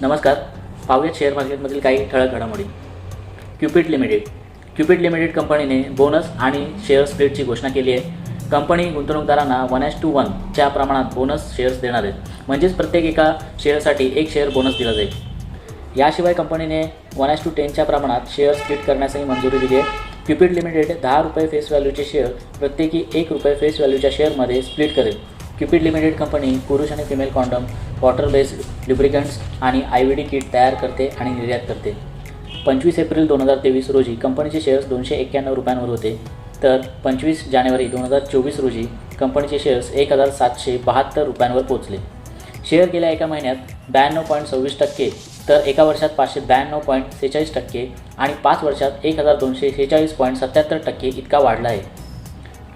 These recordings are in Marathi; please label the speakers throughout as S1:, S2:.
S1: नमस्कार. पाहूयात शेअर मार्केटमधील काही ठळक घडामोडी. क्युपिड लिमिटेड क्युपिड लिमिटेड कंपनीने बोनस आणि शेअर स्प्लिटची घोषणा केली आहे. कंपनी गुंतवणूकदारांना वन एस टू वनच्या प्रमाणात बोनस शेअर्स देणार आहेत म्हणजेच प्रत्येक एका शेअरसाठी एक शेअर बोनस दिला जाईल. याशिवाय कंपनीने वन एस टू टेनच्या प्रमाणात शेअर स्प्लिट करण्यासही मंजुरी दिली आहे. क्युपिड लिमिटेड दहा रुपये फेस व्हॅल्यूचे शेअर प्रत्येकी एक रुपये फेस व्हॅल्यूच्या शेअरमध्ये स्प्लिट करेल. क्युपिड लिमिटेड कंपनी पुरुष आणि female condom water based lubricants आणि आय व्ही डी किट तयार करते आणि निर्यात करते. पंचवीस एप्रिल दोन हजार तेवीस रोजी कंपनीचे शेअर्स दोनशे एक्क्याण्णव रुपयांवर होते. तर पंचवीस जानेवारी दोन हजार चोवीस रोजी कंपनीचे शेअर्स एक हजार सातशे बहात्तर रुपयांवर पोहोचले. शेअर गेल्या एका महिन्यात ब्याण्णव पॉईंट सव्वीस टक्के तर एका वर्षात पाचशे ब्याण्णव पॉईंट सेहेचाळीस टक्के आणि पाच वर्षात एक हजार दोनशे सेहेचाळीस पॉईंट सत्याहत्तर टक्के इतका वाढला आहे.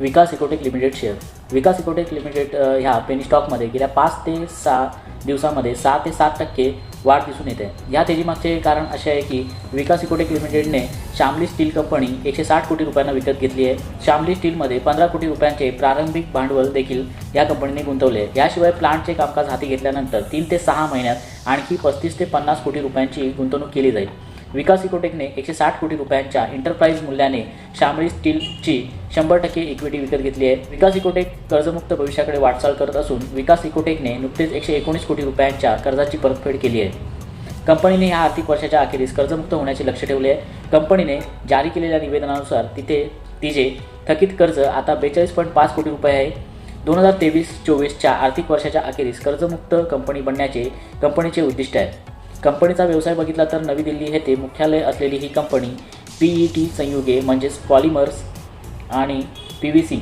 S1: Vikas Ecotech limited share. Vikas Ecotech limited ह्या पेनी स्टॉकमध्ये गेल्या पाच ते सहा दिवसामध्ये सहा ते सात टक्के वाढ दिसून येते. या तेजीमागचे कारण असे आहे की विकास इकोटेक लिमिटेडने शामली स्टील कंपनी एकशे साठ कोटी रुपयांना विकत घेतली आहे. शामली स्टीलमध्ये पंधरा कोटी रुपयांचे प्रारंभिक भांडवल देखील या कंपनीने गुंतवले आहे. याशिवाय प्लांटचे कामकाज हाती घेतल्यानंतर तीन ते सहा महिन्यात आणखी पस्तीस ते पन्नास कोटी रुपयांची गुंतवणूक केली जाईल. विकास इकोटेकने एकशे साठ कोटी रुपयांच्या एंटरप्राइज मूल्याने शामळी स्टीलची शंभर टक्के इक्विटी विकत घेतली आहे. विकास इकोटेक कर्जमुक्त भविष्याकडे वाटचाल करत असून विकास इकोटेकने नुकतेच एकशे एकोणीस कोटी रुपयांच्या कर्जाची परतफेड केली आहे. कंपनीने ह्या आर्थिक वर्षाच्या अखेरीस कर्जमुक्त होण्याचे लक्ष ठेवले आहे. कंपनीने जारी केलेल्या निवेदनानुसार तिथे तिचे थकीत कर्ज आता बेचाळीस पॉईंट पाच कोटी रुपये आहे. दोन हजार तेवीस चोवीसच्या आर्थिक वर्षाच्या अखेरीस कर्जमुक्त कंपनी बनण्याचे कंपनीचे उद्दिष्ट आहे. कंपनीचा व्यवसाय बघितला तर नवी दिल्ली येथे मुख्यालय असलेली ही कंपनी पी ई टी संयुगे म्हणजेच पॉलिमर्स आणि पी व्ही सी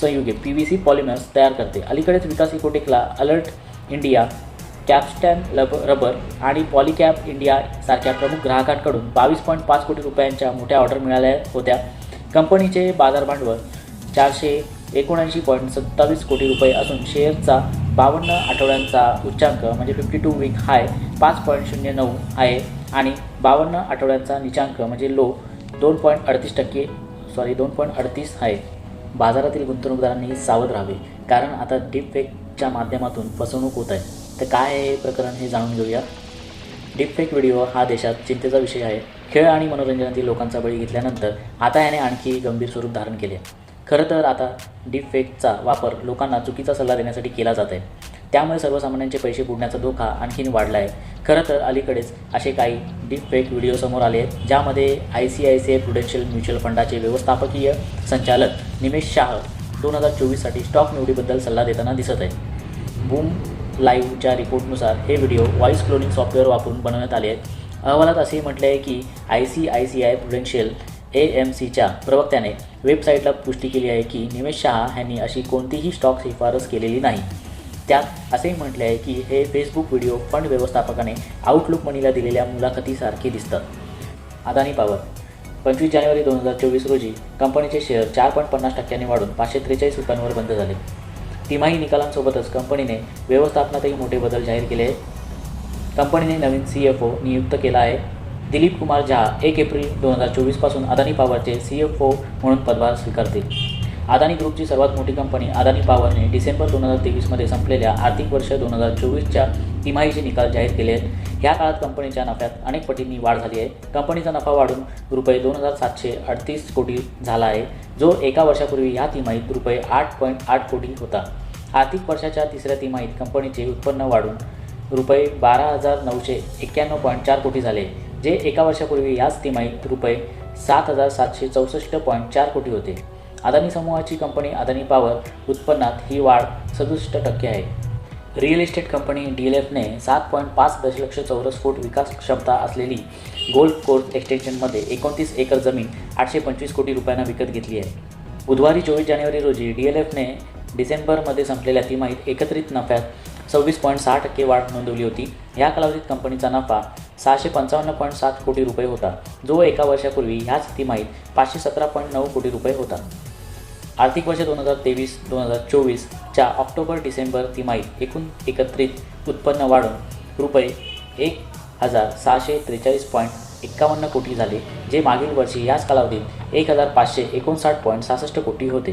S1: संयुगे पी व्ही सी पॉलिमर्स तयार करते. अलीकडेच विकास इकोटेकला अलर्ट इंडिया कॅपस्टॅन लब रबर आणि पॉलिकॅप इंडिया सारख्या प्रमुख ग्राहकांकडून बावीस पॉईंट पाच कोटी रुपयांच्या मोठ्या ऑर्डर मिळाल्या होत्या. कंपनीचे बाजार भांडवल चारशे एकोणऐंशी पॉईंट सत्तावीस कोटी रुपये असून शेअरचा बावन्न आठवड्यांचा उच्चांक म्हणजे फिफ्टी टू वीक हाय पाच पॉईंट शून्य नऊ आहे आणि बावन्न आठवड्यांचा निचांक म्हणजे लो दोन पॉईंट अडतीस टक्के सॉरी दोन पॉईंट अडतीस आहे. बाजारातील गुंतवणूकदारांनी सावध राहावे कारण आता डीपफेकच्या माध्यमातून फसवणूक होत आहे. तर काय आहे हे प्रकरण हे जाणून घेऊया. डीपफेक व्हिडिओ हा देशात चिंतेचा विषय आहे. खेळ आणि मनोरंजनातील लोकांचा बळी घेतल्यानंतर आता याने आणखी गंभीर स्वरूप धारण केले. खरं तर आता डीपफेकचा वापर लोकांना चुकीचा सल्ला देण्यासाठी केला जात आहे. त्यामुळे सर्वसामान्यांचे पैसे बुडण्याचा धोका आणखीन वाढला आहे खरं तर अलीकडेच असे काही डीपफेक व्हिडिओ समोर आले आहेत ज्यामध्ये I C I C I Prudential mutual फंडाचे व्यवस्थापकीय संचालक निमेश शाह दोन हजार चोवीससाठी स्टॉक निवडीबद्दल सल्ला देताना दिसत आहे बूम लाईव्हच्या रिपोर्टनुसार हे व्हिडिओ व्हॉइस क्लोनिंग सॉफ्टवेअर वापरून बनवण्यात आले आहेत. अहवालात असेही म्हटले आहे की I C I C I Prudential A M सीच्या प्रवक्त्याने वेबसाईटला पुष्टी केली आहे की निमेश शहा यांनी अशी कोणतीही स्टॉक शिफारस केलेली नाही. त्यात असेही म्हटले आहे की हे फेसबुक व्हिडिओ फंड व्यवस्थापकाने आउटलुक मनीला दिलेल्या मुलाखतीसारखे दिसतात. अदानी पॉवर पंचवीस जानेवारी दोन हजार चोवीस रोजी कंपनीचे शेअर चार पॉईंट पन्नास टक्क्यांनी वाढून पाचशे त्रेचाळीस रुपयांवर बंद झाले. तिमाही निकालांसोबतच कंपनीने व्यवस्थापनातही मोठे बदल जाहीर केले. कंपनीने नवीन सी एफ ओ नियुक्त केला आहे. दिलीप कुमार झा एक एप्रिल दोन हजार चोवीसपासून अदानी पॉवरचे सी एफ ओ म्हणून पदभार स्वीकारतील. अदानी ग्रुपची सर्वात मोठी कंपनी अदानी पॉवरने डिसेंबर दोन हजार तेवीसमध्ये संपलेल्या आर्थिक वर्ष दोन हजार चोवीसच्या तिमाहीचे निकाल जाहीर केले आहेत. या काळात कंपनीच्या नफ्यात अनेक पटींनी वाढ झाली आहे. कंपनीचा नफा वाढून रुपये दोन हजार सातशे अडतीस कोटी झाला आहे जो एका वर्षापूर्वी या तिमाहीत रुपये आठ पॉईंट आठ कोटी होता. आर्थिक वर्षाच्या तिसऱ्या तिमाहीत कंपनीचे उत्पन्न वाढून रुपये बारा हजार नऊशे एक्क्याण्णव पॉईंट चार कोटी झाले. जे एका वर्षापूर्वी याच तिमाहीत रुपये सात हजार सातशे चौसष्ट पॉईंट चार कोटी होते. अदानी समूहाची कंपनी अदानी पॉवर उत्पन्नात ही वाढ सदुसष्ट टक्के आहे. Real estate company D L एफने सात पॉईंट पाच दशलक्ष चौरस फूट विकास क्षमता असलेली गोल्ड कोर्स एक्सटेन्शनमध्ये एकोणतीस एकर जमीन आठशे पंचवीस कोटी रुपयांना विकत घेतली आहे. बुधवारी चोवीस जानेवारी रोजी डी एल एफने डिसेंबरमध्ये संपलेल्या तिमाहीत एकत्रित नफ्यात सव्वीस पॉईंट सहा टक्के वाढ नोंदवली होती. या कालावधीत कंपनीचा नफा सहाशे पंचावन्न पॉईंट सात कोटी रुपये होता. जो एका वर्षापूर्वी ह्याच तिमाहीत पाचशे सतरा पॉईंट नऊ कोटी रुपये होता. आर्थिक वर्ष दोन हजार तेवीस दोन हजार चोवीसच्या ऑक्टोबर डिसेंबर तिमाहीत एकूण एकत्रित उत्पन्न वाढून रुपये एक हजार सहाशे त्रेचाळीस पॉईंट एक्कावन्न कोटी झाले जे मागील वर्षी याच कालावधीत एक हजार पाचशे एकोणसाठ पॉईंट सहासष्ट कोटी होते.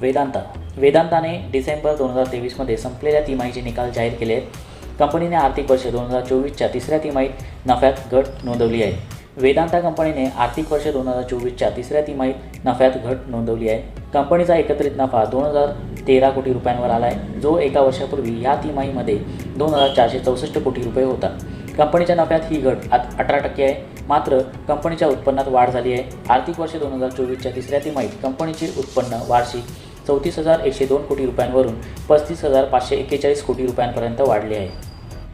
S1: वेदांता. वेदांताने डिसेंबर दोन हजार तेवीसमध्ये संपलेल्या तिमाहीचे निकाल जाहीर केले आहेत कंपनीने आर्थिक वर्ष दोन हजार चोवीसच्या तिसऱ्या तिमाहीत नफ्यात घट नोंदवली आहे. वेदांता कंपनीने आर्थिक वर्ष दोन हजार चोवीसच्या तिसऱ्या तिमाहीत नफ्यात घट नोंदवली आहे. कंपनीचा एकत्रित नफा दोन हजार तेरा कोटी रुपयांवर आला आहे. जो एका वर्षापूर्वी या तिमाहीमध्ये दोन हजार चारशे चौसष्ट कोटी रुपये होता. कंपनीच्या नफ्यात ही घट आत अठरा टक्के आहे. मात्र कंपनीच्या उत्पन्नात वाढ झाली आहे. आर्थिक वर्ष दोन हजार चोवीसच्या तिसऱ्या तिमाहीत कंपनीचे उत्पन्न वार्षिक चौतीस हजार एकशे दोन कोटी रुपयांवरून पस्तीस हजार पाचशे एक्केचाळीस कोटी रुपयांपर्यंत वाढले आहे.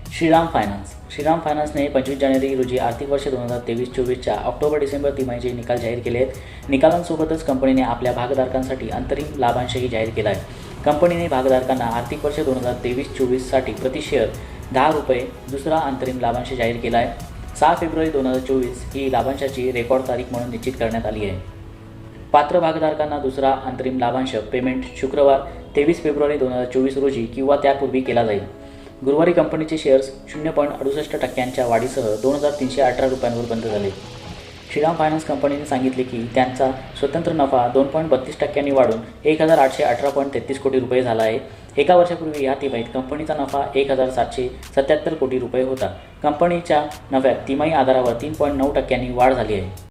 S1: श्रीराम फायनान्स. श्रीराम फायनान्सने पंचवीस जानेवारी रोजी आर्थिक वर्ष दोन हजार तेवीस चोवीसच्या ऑक्टोबर डिसेंबर तिमाहीचे निकाल जाहीर केले आहेत. निकालांसोबतच कंपनीने आपल्या भागधारकांसाठी अंतरिम लाभांशही जाहीर केला आहे. कंपनीने भागधारकांना आर्थिक वर्ष दोन हजार तेवीस चोवीससाठी प्रति शेअर दहा रुपये दुसरा अंतरिम लाभांश जाहीर केला आहे. सहा फेब्रुवारी दोन हजार चोवीस ही लाभांशाची रेकॉर्ड तारीख म्हणून निश्चित करण्यात आली आहे. पात्र भागधारकांना दुसरा अंतरिम लाभांश पेमेंट शुक्रवार तेवीस फेब्रुवारी दोन हजार चोवीस रोजी किंवा त्यापूर्वी केला जाईल. गुरुवारी कंपनीचे शेअर्स शून्य पॉईंट अडुसष्ट टक्क्यांच्या वाढीसह दोन हजार तीनशे अठरा रुपयांवर बंद झाले. श्रीराम फायनान्स कंपनीने सांगितले की त्यांचा स्वतंत्र नफा दोन पॉईंट बत्तीस टक्क्यांनी वाढून एक हजार आठशे अठरा पॉईंट तेहतीस कोटी रुपये झाला आहे. एका वर्षापूर्वी या तिमाहीत कंपनीचा नफा एक हजार सातशे सत्याहत्तर कोटी रुपये होता. कंपनीच्या नफ्यात तिमाही आधारावर तीन पॉईंट नऊ टक्क्यांनी वाढ झाली आहे.